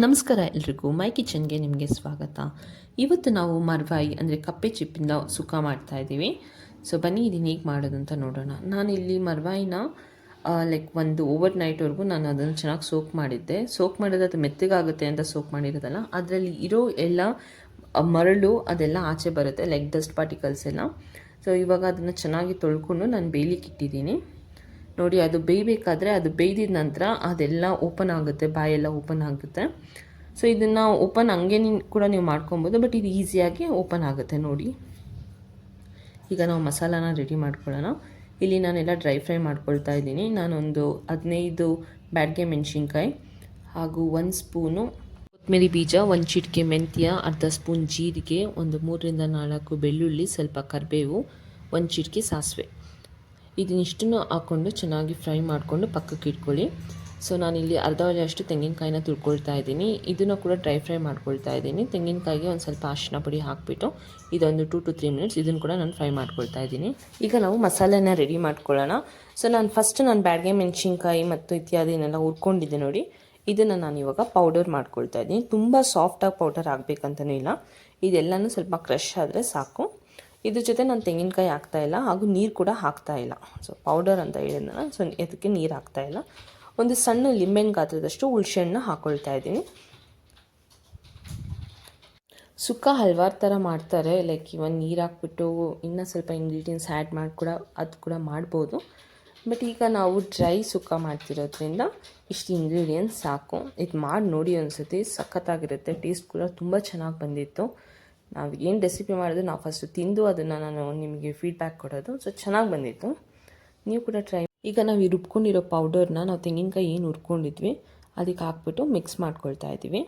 ನಮಸ್ಕಾರ ಎಲ್ರಿಗೂ. ಮೈ ಕಿಚನ್ಗೆ ನಿಮಗೆ ಸ್ವಾಗತ. ಇವತ್ತು ನಾವು ಮರ್ವಾಯಿ ಅಂದರೆ ಕಪ್ಪೆ ಚಿಪ್ಪಿಂದ ಸುಖ ಮಾಡ್ತಾ ಇದ್ದೀವಿ. ಸೊ ಬನ್ನಿ ಇದನ್ನು ಹೇಗೆ ಮಾಡೋದು ಅಂತ ನೋಡೋಣ. ನಾನಿಲ್ಲಿ ಮರ್ವಾಯಿನ ಲೈಕ್ ಒಂದು ಓವರ್ ನೈಟ್ವರೆಗೂ ನಾನು ಅದನ್ನು ಚೆನ್ನಾಗಿ ಸೋಕ್ ಮಾಡಿದ್ದೆ. ಸೋಕ್ ಮಾಡಿದ್ರೆ ಅದು ಮೆತ್ತಗಾಗುತ್ತೆ ಅಂತ ಸೋಕ್ ಮಾಡಿರೋದಲ್ಲ. ಅದರಲ್ಲಿ ಇರೋ ಎಲ್ಲ ಮರಳು ಅದೆಲ್ಲ ಆಚೆ ಬರುತ್ತೆ ಲೈಕ್ ಡಸ್ಟ್ ಪಾರ್ಟಿಕಲ್ಸ್ ಎಲ್ಲ. ಸೊ ಇವಾಗ ಅದನ್ನು ಚೆನ್ನಾಗಿ ತೊಳ್ಕೊಂಡು ನಾನು ಬೇಯಲಿಕ್ಕೆ ಇಟ್ಟಿದ್ದೀನಿ. ನೋಡಿ, ಅದು ಬೇಯಬೇಕಾದ್ರೆ ಅದು ಬೇಯ್ದಿದ ನಂತರ ಅದೆಲ್ಲ ಓಪನ್ ಆಗುತ್ತೆ, ಬಾಯೆಲ್ಲ ಓಪನ್ ಆಗುತ್ತೆ. ಸೊ ಇದನ್ನು ಓಪನ್ ಹಂಗೆ ಕೂಡ ನೀವು ಮಾಡ್ಕೊಬೋದು, ಬಟ್ ಇದು ಈಸಿಯಾಗಿ ಓಪನ್ ಆಗುತ್ತೆ ನೋಡಿ. ಈಗ ನಾವು ಮಸಾಲಾನ ರೆಡಿ ಮಾಡ್ಕೊಳ್ಳೋಣ. ಇಲ್ಲಿ ನಾನೆಲ್ಲ ಡ್ರೈ ಫ್ರೈ ಮಾಡ್ಕೊಳ್ತಾ ಇದ್ದೀನಿ. ನಾನೊಂದು ಹದಿನೈದು ಬ್ಯಾಡ್ಗೆ ಮೆಣಸಿನ್ಕಾಯಿ ಹಾಗೂ ಒಂದು ಸ್ಪೂನು ಕೊತ್ತಂಬರಿ ಬೀಜ, ಒಂದು ಚಿಟಿಕೆ ಮೆಂತ್ಯ, ಅರ್ಧ ಸ್ಪೂನ್ ಜೀರಿಗೆ, ಒಂದು ಮೂರರಿಂದ ನಾಲ್ಕು ಬೆಳ್ಳುಳ್ಳಿ, ಸ್ವಲ್ಪ ಕರಿಬೇವು, ಒಂದು ಚಿಟಿಕೆ ಸಾಸಿವೆ. ಇದನ್ನಿಷ್ಟನ್ನು ಹಾಕ್ಕೊಂಡು ಚೆನ್ನಾಗಿ ಫ್ರೈ ಮಾಡಿಕೊಂಡು ಪಕ್ಕಕ್ಕೆ ಇಟ್ಕೊಳ್ಳಿ. ಸೊ, ನಾನಿಲ್ಲಿ ಅರ್ಧ ಅಷ್ಟು ತೆಂಗಿನಕಾಯಿನ ತುಳ್ಕೊಳ್ತಾ ಇದ್ದೀನಿ. ಇದನ್ನು ಕೂಡ ಡ್ರೈ ಫ್ರೈ ಮಾಡ್ಕೊಳ್ತಾ ಇದ್ದೀನಿ. ತೆಂಗಿನಕಾಯಿಗೆ ಒಂದು ಸ್ವಲ್ಪ ಅರಿಶಿನ ಪುಡಿ ಹಾಕಿಬಿಟ್ಟು ಇದೊಂದು ಟು ಟು ತ್ರೀ ಮಿನಿಟ್ಸ್ ಇದನ್ನು ಕೂಡ ನಾನು ಫ್ರೈ ಮಾಡ್ಕೊಳ್ತಾ ಇದ್ದೀನಿ. ಈಗ ನಾವು ಮಸಾಲೆನ ರೆಡಿ ಮಾಡ್ಕೊಳ್ಳೋಣ. ಸೊ, ನಾನು ಫಸ್ಟ್ ನಾನು ಬ್ಯಾಡ್ಗೆ ಮೆಣಸಿನ್ಕಾಯಿ ಮತ್ತು ಇತ್ಯಾದಿನೆಲ್ಲ ಹುರ್ಕೊಂಡಿದ್ದೆ ನೋಡಿ. ಇದನ್ನು ನಾನು ಇವಾಗ ಪೌಡರ್ ಮಾಡ್ಕೊಳ್ತಾ ಇದ್ದೀನಿ. ತುಂಬ ಸಾಫ್ಟಾಗಿ ಪೌಡರ್ ಆಗಬೇಕಂತಲೂ ಇಲ್ಲ. ಇದೆಲ್ಲನೂ ಸ್ವಲ್ಪ ಕ್ರಷ್ ಆದರೆ ಸಾಕು. ಇದ್ರ ಜೊತೆ ನಾನು ತೆಂಗಿನಕಾಯಿ ಹಾಕ್ತಾ ಇಲ್ಲ, ಹಾಗೂ ನೀರು ಕೂಡ ಹಾಕ್ತಾ ಇಲ್ಲ. ಸೊ ಪೌಡರ್ ಅಂತ ಹೇಳಿದ್ನಲ್ಲ ಸೊ ಅದಕ್ಕೆ ನೀರು ಹಾಕ್ತಾ ಇಲ್ಲ. ಒಂದು ಸಣ್ಣ ಲಿಂಬೆನ ಗಾತ್ರದಷ್ಟು ಹುಳ್ಸೆಹಣ್ಣು ಹಾಕ್ಕೊಳ್ತಾ ಇದ್ದೀನಿ. ಸುಕ್ಕ ಹಲ್ವಾರು ಥರ ಮಾಡ್ತಾರೆ ಲೈಕ್ ಇವನ್ ನೀರು ಹಾಕ್ಬಿಟ್ಟು ಇನ್ನೂ ಸ್ವಲ್ಪ ಇಂಗ್ರೀಡಿಯೆಂಟ್ಸ್ ಆ್ಯಡ್ ಮಾಡಿ ಕೂಡ, ಅದು ಕೂಡ ಮಾಡ್ಬೋದು. ಬಟ್ ಈಗ ನಾವು ಡ್ರೈ ಸುಕ್ಕ ಮಾಡ್ತಿರೋದ್ರಿಂದ ಇಷ್ಟು ಇಂಗ್ರೀಡಿಯೆಂಟ್ಸ್ ಸಾಕು. ಇದು ಮಾಡಿ ನೋಡಿ ಅನಿಸುತ್ತೆ ಸಖತ್ತಾಗಿರುತ್ತೆ ಟೇಸ್ಟ್ ಕೂಡ ತುಂಬ ಚೆನ್ನಾಗಿ ಬಂದಿತ್ತು. ನಾವು ಏನು ರೆಸಿಪಿ ಮಾಡಿದ್ರು ನಾವು ಫಸ್ಟು ತಿಂದು ಅದನ್ನು ನಾನು ನಿಮಗೆ ಫೀಡ್ಬ್ಯಾಕ್ ಕೊಡೋದು. ಸೊ ಚೆನ್ನಾಗಿ ಬಂದಿತ್ತು. ನೀವು ಕೂಡ ಟ್ರೈ ಈಗ ನಾವು ಈ ರುಬ್ಕೊಂಡಿರೋ ಪೌಡರ್ನ ನಾವು ತೆಂಗಿನಕಾಯಿ ಏನು ಹುರ್ಕೊಂಡಿದ್ವಿ ಅದಕ್ಕೆ ಹಾಕ್ಬಿಟ್ಟು ಮಿಕ್ಸ್ ಮಾಡ್ಕೊಳ್ತಾ ಇದ್ದೀವಿ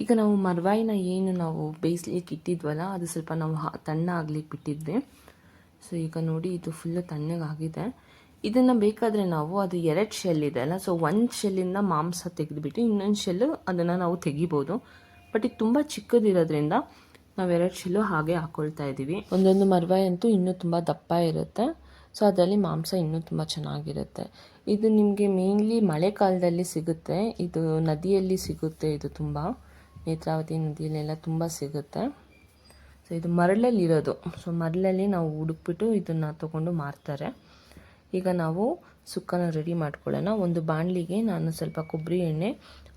ಈಗ ನಾವು ಮರವಾಯಿನ ಏನು ನಾವು ಬೇಯಿಸ್ಲಿಕ್ಕೆ ಇಟ್ಟಿದ್ವಲ್ಲ, ಅದು ಸ್ವಲ್ಪ ನಾವು ತಣ್ಣ ಆಗ್ಲಿಕ್ಕೆ ಬಿಟ್ಟಿದ್ವಿ. ಸೊ ಈಗ ನೋಡಿ, ಇದು ಫುಲ್ಲು ತಣ್ಣಗಾಗಿದೆ ಇದನ್ನು ಬೇಕಾದರೆ ನಾವು, ಅದು ಎರಡು ಶೆಲ್ ಇದೆ ಅಲ್ಲ ಸೊ ಒಂದು ಶೆಲ್ಲಿಂದ ಮಾಂಸ ತೆಗೆದುಬಿಟ್ಟು ಇನ್ನೊಂದು ಶೆಲ್ಲು ಅದನ್ನು ನಾವು ತೆಗಿಬೋದು. ಬಟ್ ಇದು ತುಂಬ ಚಿಕ್ಕದಿರೋದ್ರಿಂದ ನಾವು ಎರಡು ಚಿಲ್ಲು ಹಾಗೆ ಹಾಕ್ಕೊಳ್ತಾ ಇದ್ದೀವಿ ಒಂದೊಂದು ಮರ್ವಾಯಿ ಅಂತೂ ಇನ್ನೂ ತುಂಬ ದಪ್ಪ ಇರುತ್ತೆ. ಸೊ ಅದರಲ್ಲಿ ಮಾಂಸ ಇನ್ನೂ ತುಂಬ ಚೆನ್ನಾಗಿರುತ್ತೆ. ಇದು ನಿಮಗೆ ಮೇನ್ಲಿ ಮಳೆಗಾಲದಲ್ಲಿ ಸಿಗುತ್ತೆ. ಇದು ನದಿಯಲ್ಲಿ ಸಿಗುತ್ತೆ. ಇದು ತುಂಬ ನೇತ್ರಾವತಿ ನದಿಯಲ್ಲೆಲ್ಲ ತುಂಬ ಸಿಗುತ್ತೆ. ಸೊ ಇದು ಮರಳಲ್ಲಿರೋದು. ಸೊ ಮರಳಲ್ಲಿ ನಾವು ಹುಡುಕ್ಬಿಟ್ಟು ಇದನ್ನು ತೊಗೊಂಡು ಮಾರ್ತಾರೆ. ಈಗ ನಾವು ಸುಕ್ಕನ ರೆಡಿ ಮಾಡ್ಕೊಳ್ಳೋಣ. ಒಂದು ಬಾಣಲಿಗೆ ನಾನು ಸ್ವಲ್ಪ ಕೊಬ್ಬರಿ ಎಣ್ಣೆ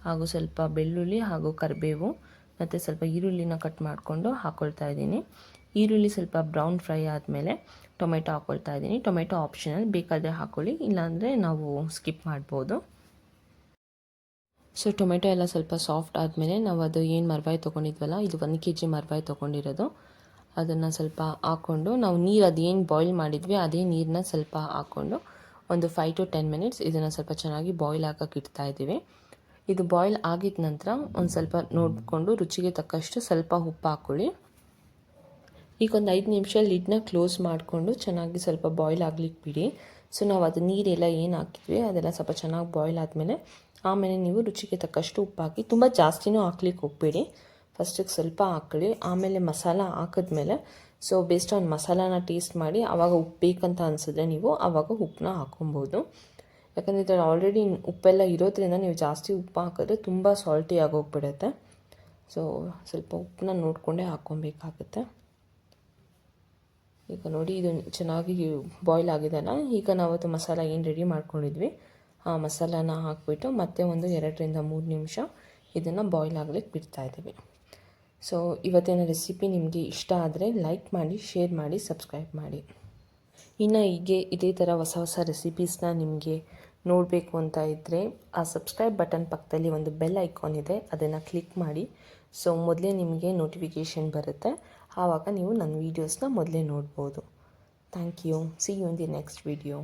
ಹಾಗೂ ಸ್ವಲ್ಪ ಬೆಳ್ಳುಳ್ಳಿ ಹಾಗೂ ಕರಿಬೇವು ಮತ್ತು ಸ್ವಲ್ಪ ಈರುಳ್ಳಿನ ಕಟ್ ಮಾಡಿಕೊಂಡು ಹಾಕ್ಕೊಳ್ತಾ ಇದ್ದೀನಿ. ಈರುಳ್ಳಿ ಸ್ವಲ್ಪ ಬ್ರೌನ್ ಫ್ರೈ ಆದಮೇಲೆ ಟೊಮೆಟೊ ಹಾಕ್ಕೊಳ್ತಾ ಇದ್ದೀನಿ. ಟೊಮೆಟೊ ಆಪ್ಷನಲ್ ಬೇಕಾದರೆ ಹಾಕ್ಕೊಳ್ಳಿ ಇಲ್ಲಾಂದರೆ ನಾವು ಸ್ಕಿಪ್ ಮಾಡ್ಬೋದು. ಸೊ ಟೊಮೆಟೊ ಎಲ್ಲ ಸ್ವಲ್ಪ ಸಾಫ್ಟ್ ಆದಮೇಲೆ ನಾವು ಅದು ಏನು ಮರ್ವಾಯಿ ತೊಗೊಂಡಿದ್ವಲ್ಲ, ಇದು ಒಂದು ಕೆ ಜಿ ಮರ್ವಾಯಿ ತೊಗೊಂಡಿರೋದು. ಅದನ್ನು ಸ್ವಲ್ಪ ಹಾಕ್ಕೊಂಡು ನಾವು ನೀರು ಅದೇನು ಬಾಯ್ಲ್ ಮಾಡಿದ್ವಿ, ಅದೇ ನೀರನ್ನ ಸ್ವಲ್ಪ ಹಾಕ್ಕೊಂಡು ಒಂದು ಫೈವ್ ಟು ಟೆನ್ ಮಿನಿಟ್ಸ್ ಇದನ್ನು ಸ್ವಲ್ಪ ಚೆನ್ನಾಗಿ ಬಾಯ್ಲ್ ಹಾಕೋಕೆ ಇಡ್ತಾ ಇದ್ದೀವಿ. ಇದು ಬಾಯ್ಲ್ ಆಗಿದ ನಂತರ ಒಂದು ಸ್ವಲ್ಪ ನೋಡಿಕೊಂಡು ರುಚಿಗೆ ತಕ್ಕಷ್ಟು ಸ್ವಲ್ಪ ಉಪ್ಪು ಹಾಕ್ಕೊಳ್ಳಿ ಈಗ ಒಂದು ಐದು ನಿಮಿಷ ಲಿಡ್ನ ಕ್ಲೋಸ್ ಮಾಡಿಕೊಂಡು ಚೆನ್ನಾಗಿ ಸ್ವಲ್ಪ ಬಾಯ್ಲ್ ಆಗ್ಲಿಕ್ಕೆ ಬಿಡಿ. ಸೊ ನಾವು ಅದು ನೀರೆಲ್ಲ ಏನು ಹಾಕಿದ್ವಿ, ಅದೆಲ್ಲ ಸ್ವಲ್ಪ ಚೆನ್ನಾಗಿ ಬಾಯ್ಲ್ ಆದಮೇಲೆ ಆಮೇಲೆ ನೀವು ರುಚಿಗೆ ತಕ್ಕಷ್ಟು ಉಪ್ಪು ಹಾಕಿ, ತುಂಬ ಜಾಸ್ತಿನೂ ಹಾಕ್ಲಿಕ್ಕೆ ಹೋಗಬೇಡಿ. ಫಸ್ಟಿಗೆ ಸ್ವಲ್ಪ ಹಾಕ್ಕೊಳ್ಳಿ, ಆಮೇಲೆ ಮಸಾಲ ಹಾಕಿದ್ಮೇಲೆ ಸೊ ಬೇಸ್ಡ್ ಆನ್ ಮಸಾಲಾನ ಟೇಸ್ಟ್ ಮಾಡಿ ಆವಾಗ ಉಪ್ಪು ಬೇಕಂತ ಅನಿಸಿದ್ರೆ ನೀವು ಆವಾಗ ಉಪ್ಪನ್ನ ಹಾಕೊಬೋದು ಯಾಕಂದರೆ ಇದರಲ್ಲಿ ಆಲ್ರೆಡಿ ಉಪ್ಪೆಲ್ಲ ಇರೋದ್ರಿಂದ ನೀವು ಜಾಸ್ತಿ ಉಪ್ಪು ಹಾಕಿದ್ರೆ ತುಂಬ ಸಾಲ್ಟಿ ಆಗೋಗ್ಬಿಡುತ್ತೆ. ಸೊ ಸ್ವಲ್ಪ ಉಪ್ಪನ್ನ ನೋಡಿಕೊಂಡೇ ಹಾಕ್ಕೊಬೇಕಾಗುತ್ತೆ. ಈಗ ನೋಡಿ, ಇದು ಚೆನ್ನಾಗಿ ಬಾಯ್ಲ್ ಆಗಿದೆಲ್ಲ. ಈಗ ನಾವು ಅದು ಮಸಾಲ ಏನು ರೆಡಿ ಮಾಡ್ಕೊಂಡಿದ್ವಿ? ಆ ಮಸಾಲಾನ ಹಾಕ್ಬಿಟ್ಟು ಮತ್ತೆ ಒಂದು ಎರಡರಿಂದ ಮೂರು ನಿಮಿಷ ಇದನ್ನು ಬಾಯ್ಲ್ ಆಗಲಿಕ್ಕೆ ಬಿಡ್ತಾ ಇದ್ದೀವಿ. ಸೊ ಇವತ್ತಿನ ರೆಸಿಪಿ ನಿಮಗೆ ಇಷ್ಟ ಆದರೆ ಲೈಕ್ ಮಾಡಿ ಶೇರ್ ಮಾಡಿ ಸಬ್ಸ್ಕ್ರೈಬ್ ಮಾಡಿ. ಇನ್ನು ಹೀಗೆ ಇದೇ ಥರ ಹೊಸ ಹೊಸ ರೆಸಿಪೀಸ್ನ ನಿಮಗೆ ನೋಡಬೇಕು ಅಂತ ಇದ್ದರೆ ಆ ಸಬ್ಸ್ಕ್ರೈಬ್ ಬಟನ್ ಪಕ್ಕದಲ್ಲಿ ಒಂದು ಬೆಲ್ ಐಕಾನ್ ಇದೆ, ಅದನ್ನು ಕ್ಲಿಕ್ ಮಾಡಿ. ಸೊ ಮೊದಲೇ ನಿಮಗೆ ನೋಟಿಫಿಕೇಷನ್ ಬರುತ್ತೆ. ಆವಾಗ ನೀವು ನನ್ನ ವೀಡಿಯೋಸ್ನ ಮೊದಲೇ ನೋಡ್ಬೋದು. Thank you see you in the next video